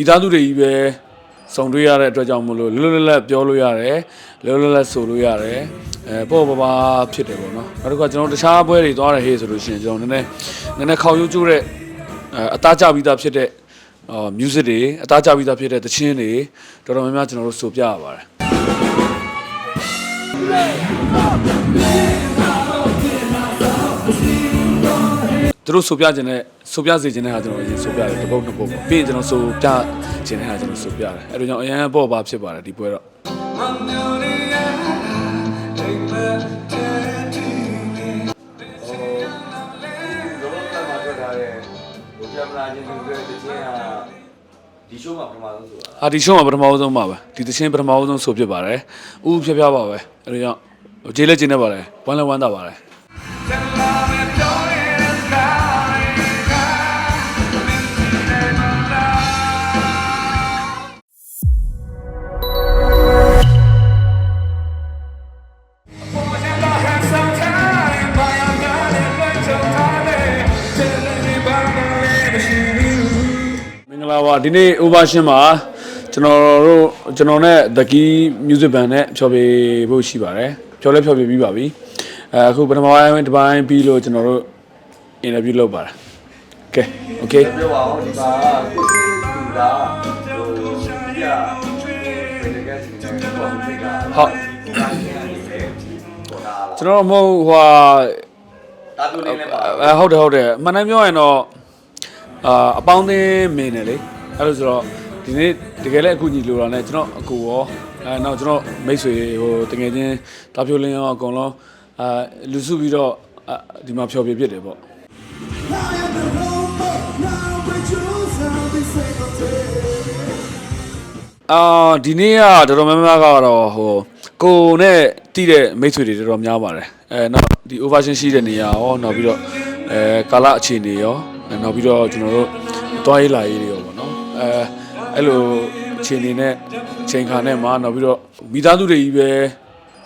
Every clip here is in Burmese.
မိသားစုတွေကြီးပဲစုံတွေ့ရတဲ့အတွက်ကြောင့်မလို့လွတ်လွတ်လပ်လပ်ပြောလို့ရတယ်လွတ်လွတ်လပ်လပ်ဆိုလို့ရတယ်အဲပေါ့ပါပါဖြစ်တယ်ပေါ့နော်နောက်တစ်ခါကျွန်တော်တခြားပွဲတွေသွားရဟေးဆိုလို့ရှိရင်ကျွန်တော်နည်းနည်းနည်းနည်းခေါက်ရိုးကျိုးတဲ့အဲအသားကျပြီးသားဖြစ်တဲ့အော် music တွေအသားကျပြီးသားဖြစ်တဲ့သချင်းတွေတော်တော်များများကျွန်တော်တို့ဆိုပြရပါတယ်သူတို့ဆိုပြခြင်းနဲ့ဆိုပြစေခြင်းနဲ့ဟာကျွန်တော်အရင်ဆိုပြတယ်တစ်ပုတ်တစ်ပုတ်ပေါ့ပြီးရင်ကျွန်တော်ဆိုပြ ခြင်းနဲ့ဟာကျွန်တော်ဆိုပြတယ်အဲ့လိုကြောင့်အရင်ပေါ့ပါဖြစ်ပါတယ်ဒီပွဲတော့လောလောဆယ်မှာတွေ့ထားတဲ့ဘုရားမလာခြင်းတွေတဲ့ချင်းဟာဒီ show မှာပထမဆုံးဆိုတာဟာဒီရှုံးမှာပထမဆုံးပါပဲဒီသချင်းပထမဆုံးဆိုဖြစ်ပါတယ်ဥဥဖြဖြပါပဲအဲ့လိုကြောင့်ဂျေးလက်ဂျင်းနေပါတယ်ဝမ်းလည်းဝမ်းသာပါတယ် မင်္ဂလာပါဒီနေ့ ovation မှာကျွန်တော်တို့ကျွန်တော်နဲ့ The Key Music Band နဲ့ဖျော်ဖြေဖို့ရှိပါတယ်ဖျော်လဲဖျော်ဖြေပြီးပါပြီအဲအခုပထမပိုင်းတစ်ပိုင်းပြီးလို့ကျွန်တော်တို့ interview လုပ်ပါတယ် Okay okay ပြောပါဦးဒီမှာကိုစီတူတာဟိုပြဘယ်လိုကစီနေပေါ်ပြီးကဟုတ်ပေါ်လာကျွန်တော်တို့မဟုတ်ဟိုဟာတာတူလေးလည်းပါအဲဟုတ်တယ်ဟုတ်တယ်မှန်တယ်ပြောရင်တော့အာအပေါင်းအသင်းမင်းတယ်လေ အဲ့လိုဆိုတော့ဒီနေ့တကယ်လည်းအခုညီလိုတာနဲ့ကျွန်တော်အကူရောအဲနောက်ကျွန်တော်မိတ်ဆွေဟိုတကယ်ချင်းတာဖြိုလင်းရောအကုန်လုံးအာလူစုပြီးတော့အာဒီမှာဖျော်ပြဖြစ်တယ်ပေါ့အာဒီနေ့ကတော်တော်များများကတော့ဟိုကိုနဲ့တီးတဲ့မိတ်ဆွေတွေတော်တော်များပါတယ်အဲနောက်ဒီ oversion ရှိတဲ့နေရာရောနောက်ပြီးတော့အဲကာလအခြေအနေရောအဲနောက်ပြီးတော့ကျွန်တော်တို့တွားရေးလာရေးတွေရောပေါ့နော် အဲအဲ့လိုအခြေအနေနဲ့ချိန်ခါနဲ့မှာနောက်ပြီးတော့မိသားစုတွေကြီးပဲ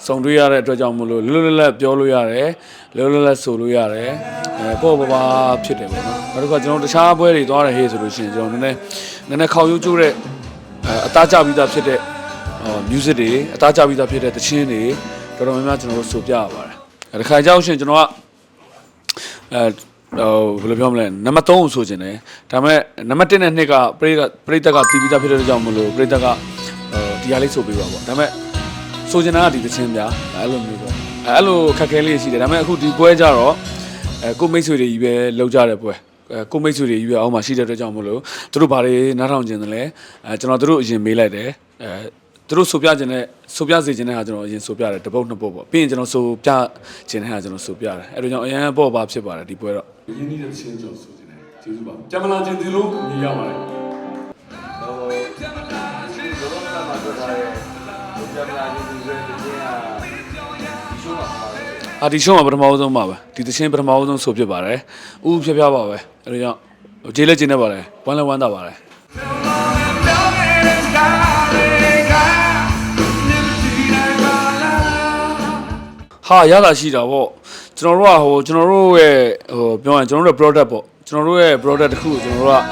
စုံတွေ့ရတဲ့အတွက်ကြောင့်မလို့လွတ်လွတ်လပ်လပ်ပြောလို့ရတယ်လွတ်လွတ်လပ်လပ်ဆိုလို့ရတယ်အဲပေါ့ပါပါဖြစ်တယ်ပေါ့နော်နောက်တစ်ခါကျွန်တော်တခြားပွဲတွေသွားရဟေးဆိုလို့ရှိရင်ကျွန်တော်နည်းနည်းနည်းနည်းခေါက်ရိုးကျိုးတဲ့အဲအသားကျပြီးသားဖြစ်တဲ့အော် music တွေအသားကျပြီးသားဖြစ်တဲ့သချင်းတွေတော်တော်များများကျွန်တော်တို့ဆိုပြရပါတယ်အဲတစ်ခါကြောက်ရှင်ကျွန်တော်ကအဲ ဟိုဘယ်လိုပြောမလဲနံပါတ်3ကိုဆိုခြင်းတယ်ဒါပေမဲ့နံပါတ်1နဲ့2ကပရိသတ်ပရိသတ်ကတီးပြီးသားဖြစ်တဲ့ကြောင့်မလို့ပရိသတ်ကအဲဒီဟာလေးဆိုပေးပါပေါ့ဒါပေမဲ့ဆိုခြင်းတာကဒီသချင်းဗျာအဲ့လိုမျိုးပေါ့အဲအဲ့လိုခက်ခဲလေးရှိတယ်ဒါပေမဲ့အခုဒီပွဲကြတော့အဲကိုမိတ်ဆွေတွေကြီးပဲလောက်ကြတဲ့ပွဲအဲကိုမိတ်ဆွေတွေကြီးပဲအောက်မှာရှိတဲ့အတွက်ကြောင့်မလို့သူတို့ဘာတွေနားထောင်ခြင်းတယ်လဲအဲကျွန်တော်တို့အရင်မေးလိုက်တယ်အဲ သူတို့ဆိုပြခြင်းနဲ့ဆိုပြစေခြင်းနဲ့ဟာကျွန်တော်အရင်ဆိုပြတယ်တစ်ပုတ်နှစ်ပုတ်ပေါ့ပြီးရင်ကျွန်တော်ဆိုပြခြင်းနဲ့ဟာကျွန်တော်ဆိုပြတယ်အဲ့လိုကြောင့်အရင်ပေါ့ပါဖြစ်ပါတယ်ဒီပွဲတော့ရင်းနှီးတဲ့ချင်းကြောင့်ဆိုနေတယ်ကျေးဇူးပါကြံမလာခြင်းဒီလိုမြင်ရပါတယ်ဟိုလောလောဆယ်မှာတွေ့ထားတဲ့ဘုရားမလာခြင်းတွေတဲ့ချင်းဟာဒီ show မှာပထမဆုံးအာဒီရှုံးမှာပထမဆုံးပါပဲဒီသချင်းပထမဆုံးဆိုဖြစ်ပါတယ်ဥဥဖြဖြပါပဲအဲ့လိုကြောင့်ဂျေးလက်ဂျင်းနေပါတယ်ဝမ်းလည်းဝမ်းသာပါတယ် ဟာရတာရှိတာပေါ့ကျွန်တော်တို့ကဟိုကျွန်တော်တို့ရဲ့ဟိုပြောရင်ကျွန်တော်တို့ရဲ့ product ပေါ့ကျွန်တော်တို့ရဲ့ product တစ်ခုကိုကျွန်တော်တို့က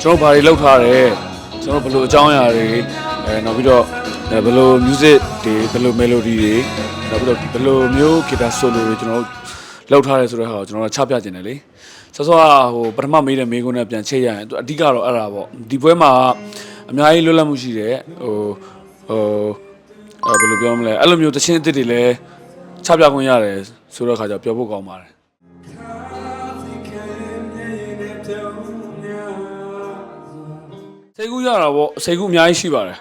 ကျွန်တော်ဘာတွေလုပ်ထားတယ်ကျွန်တော်ဘယ်လိုအကြောင်းအရာတွေအဲနောက်ပြီးတော့အဲဘယ်လို music တွေဘယ်လို melody တွေနောက်ပြီးတော့ဘယ်လိုမျိုး guitar solo တွေကျွန်တော်တို့လုပ်ထားတယ်ဆိုတဲ့ဟာကိုကျွန်တော်တို့ချပြခြင်းတယ်လေဆောဆောကဟိုပထမမေးတဲ့မေးခွန်းနဲ့ပြန်ချိန်ရရင်သူအဓိကတော့အဲ့ဒါပေါ့ဒီပွဲမှာအများကြီးလွတ်လပ်မှုရှိတယ်ဟိုဟိုအဲဘယ်လိုပြောမလဲအဲ့လိုမျိုးတခြင်းအစ်စ်တွေလည်း ချပြခွင့်ရတယ်ဆိုတော့ခါကျပြောဖို့ကောင်းပါတယ်စိတ်ကူးရတာပေါ့စိတ်ကူးအများကြီးရှိပါတယ်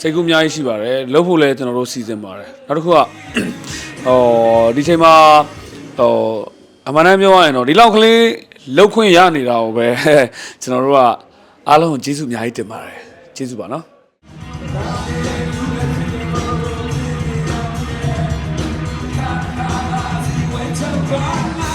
စိတ်ကူးအများကြီးရှိပါတယ်လုပ်ဖို့လည်းကျွန်တော်တို့စီစဉ်ပါတယ်နောက်တစ်ခုကဟောဒီချိန်မှာဟောအမှန်တမ်းပြောရရင်တော့ဒီလောက်ကလေးလှုပ်ခွင့်ရနေတာကိုပဲကျွန်တော်တို့ကအားလုံးကိုကျေးဇူးအများကြီးတင်ပါတယ်ကျေးဇူးပါနော် Oh.